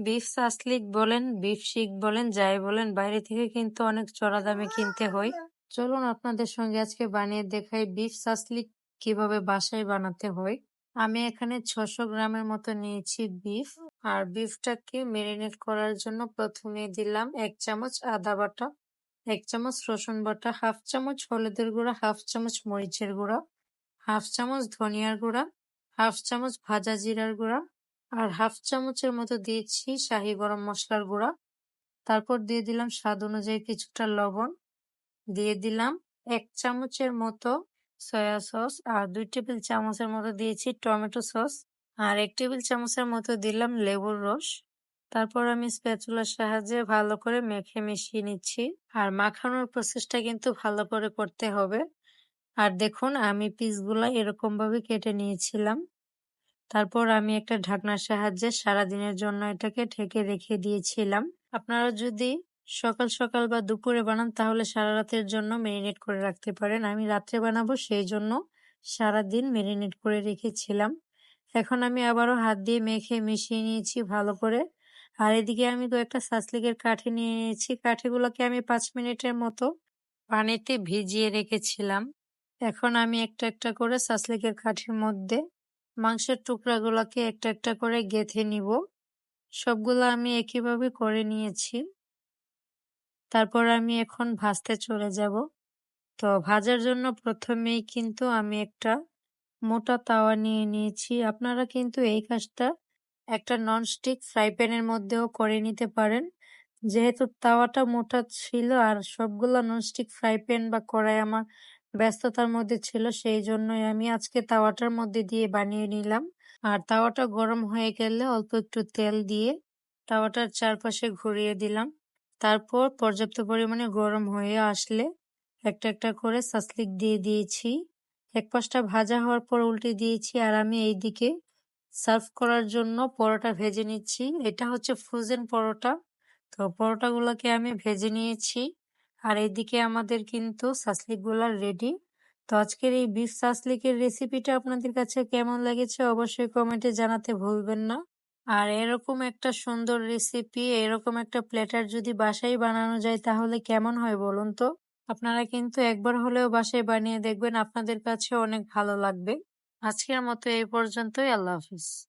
Beef shashlik বলেন, beef শিক বলেন, যাই বলেন বাইরে থেকে কিন্তু অনেক চড়া দামে কিনতে হয়। চলুন আপনাদের সঙ্গে আজকে বানিয়ে দেখাই বিফ সাসলিক কীভাবে বাসায় বানাতে হয়। আমি এখানে ছশো গ্রামের মতো নিয়েছি বিফ আর বিফটাকে মেরিনেট করার জন্য প্রথমে দিলাম এক চামচ আদা বাটা এক চামচ রসুন বাটা হাফ চামচ হলুদের গুঁড়া হাফ চামচ মরিচের গুঁড়া হাফ চামচ ধনিয়ার গুঁড়া হাফ চামচ ভাজা জিরার গুঁড়া আর হাফ চামচের মতো দিয়েছি শাহি গরম মশলার গুঁড়া। তারপর দিয়ে দিলাম স্বাদ অনুযায়ী কিছুটা লবণ। দিয়ে দিলাম এক চামচের মতো সয়া সস আর দুই টেবিল চামচের মতো দিয়েছি টমেটো সস। আর এক টেবিল চামচের মতো দিলাম লেবুর রস। তারপর আমি স্প্যাচুলার সাহায্যে ভালো করে মেখে মিশিয়ে নিচ্ছি। আর মাখানোর প্রসেসটা কিন্তু ভালো করে করতে হবে। আর দেখুন আমি পিসগুলো এরকমভাবে কেটে নিয়েছিলাম। তারপর আমি একটা ঢাকনার সাহায্যে সারাদিনের জন্য এটাকে ঢেকে রেখে দিয়েছিলাম। আপনারা যদি সকাল সকাল বা দুপুরে বানান, তাহলে সারা রাতের জন্য মেরিনেট করে রাখতে পারেন। আমি রাত্রে বানাবো, সেই জন্য সারাদিন মেরিনেট করে রেখেছিলাম। এখন আমি আবারও হাত দিয়ে মেখে মিশিয়ে নিয়েছি ভালো করে। আর এদিকে আমি কয়েকটা সাসলিকের কাঠি নিয়ে নিয়েছি। কাঠিগুলোকে আমি পাঁচ মিনিটের মতো পানিতে ভিজিয়ে রেখেছিলাম। এখন আমি একটা একটা করে সাসলিকের কাঠির মধ্যে মাংসের টুকরাগুলোকে একটা একটা করে গেঁথে নিব। সবগুলো আমি একইভাবে করে নিয়েছি। তারপর আমি এখন ভাজতে চলে যাব। তো ভাজার জন্য প্রথমেই কিন্তু আমি একটা মোটা তাওয়া নিয়ে নিয়েছি। আপনারা কিন্তু এই কাজটা একটা ননস্টিক ফ্রাই প্যানের মধ্যেও করে নিতে পারেন। যেহেতু তাওয়াটা মোটা ছিল আর সবগুলো ননস্টিক ফ্রাই প্যান বা কড়াই আমার ব্যস্ততার মধ্যে ছিল, সেই জন্যই আমি আজকে তাওয়াটার মধ্যে দিয়ে বানিয়ে নিলাম। আর তাওয়াটা গরম হয়ে গেলে অল্প একটু তেল দিয়ে তাওয়াটার চারপাশে ঘুরিয়ে দিলাম। তারপর পর্যাপ্ত পরিমাণে গরম হয়ে আসলে একটা একটা করে সাসলিক দিয়ে দিয়েছি। এক পাশটা ভাজা হওয়ার পর উল্টে দিয়েছি আর আমি এই দিকে সার্ভ করার জন্য পরোটা ভেজে নিচ্ছি। এটা হচ্ছে ফ্রোজেন পরোটা। তো পরোটাগুলোকে আমি ভেজে নিয়েছি। আর এদিকে আমাদের কিন্তু সাসলিকগুলো রেডি তো আজকের এই বিফ সাসলিকের রেসিপিটা আপনাদের কাছে কেমন লেগেছে অবশ্যই কমেন্টে জানাতে ভুলবেন না। আর এরকম একটা সুন্দর রেসিপি এরকম একটা প্লেটার যদি বাসায় বানানো যায় তাহলে কেমন হয় বলুন তো? আপনারা কিন্তু একবার হলেও বাসায় বানিয়ে দেখবেন, আপনাদের কাছে অনেক ভালো লাগবে। আজকের মতো এই পর্যন্তই, আল্লাহ হাফিজ।